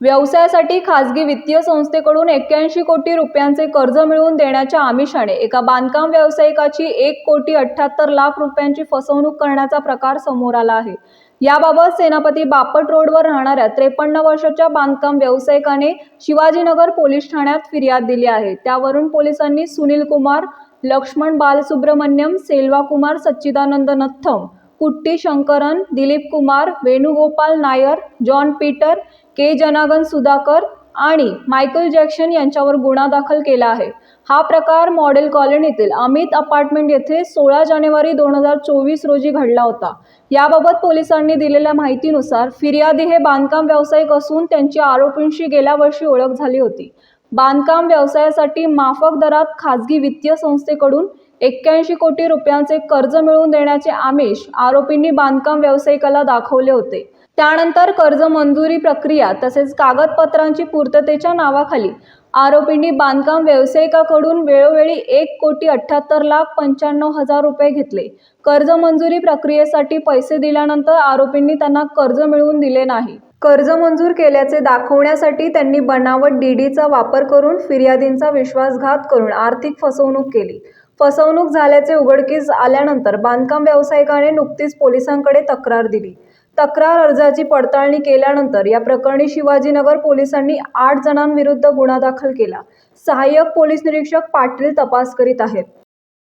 व्यवसायासाठी खासगी वित्तीय संस्थेकडून एक्क्याऐंशी कोटी रुपयांचे कर्ज मिळवून देण्याच्या आमिषाने एका बांधकाम व्यावसायिकाची एक कोटी अठ्ठ्याहत्तर लाख रुपयांची फसवणूक करण्याचा प्रकार समोर आला आहे. याबाबत सेनापती बापट रोडवर राहणाऱ्या त्रेपन्न वर्षाच्या बांधकाम व्यावसायिकाने शिवाजीनगर पोलीस ठाण्यात फिर्याद दिली आहे. त्यावरून पोलिसांनी Sunil Kumar Laxman Balasubramaniam Selva Kumar Sachidanand Natham Kutty Shankaran Dilip Kumar Venugopal Nair John Peter K Janagan Sudhakar आणि मायकल जॅक्सन यांच्यावर गुन्हा दाखल केला आहे. हा प्रकार मॉडेल कॉलनीतील अमित अपार्टमेंट येथे सोळा जानेवारी दोन हजार चोवीस रोजी घडला होता. याबाबत पोलिसांनी दिलेल्या माहितीनुसार फिर्यादी हे बांधकाम व्यावसायिक असून त्यांची आरोपींशी गेल्या वर्षी ओळख झाली होती. बांधकाम व्यवसायासाठी माफक दरात खाजगी वित्तीय संस्थेकडून एक्क्याऐंशी कोटी रुपयांचे कर्ज मिळवून देण्याचे आमिष आरोपींनी बांधकाम व्यावसायिकाला दाखवले होते. त्यानंतर कर्ज मंजुरी प्रक्रिया तसेच कागदपत्रांची पूर्ततेच्या नावाखाली आरोपींनी बांधकाम व्यावसायिकाकडून वेळोवेळी एक कोटी अठ्ठ्याहत्तर लाख पंच्याण्णव हजार रुपये घेतले. कर्ज मंजुरी प्रक्रियेसाठी पैसे दिल्यानंतर आरोपींनी त्यांना कर्ज मिळवून दिले नाही. कर्ज मंजूर केल्याचे दाखवण्यासाठी त्यांनी बनावट डीडीचा वापर करून फिर्यादींचा विश्वासघात करून आर्थिक फसवणूक केली. फसवणूक झाल्याचे उघडकीस आल्यानंतर बांधकाम व्यावसायिकाने नुकतीच पोलिसांकडे तक्रार दिली. तक्रार अर्जाची पडताळणी केल्यानंतर या प्रकरणी शिवाजीनगर पोलिसांनी आठ जणांविरुद्ध गुन्हा दाखल केला. सहाय्यक पोलीस निरीक्षक पाटील तपास करीत आहेत.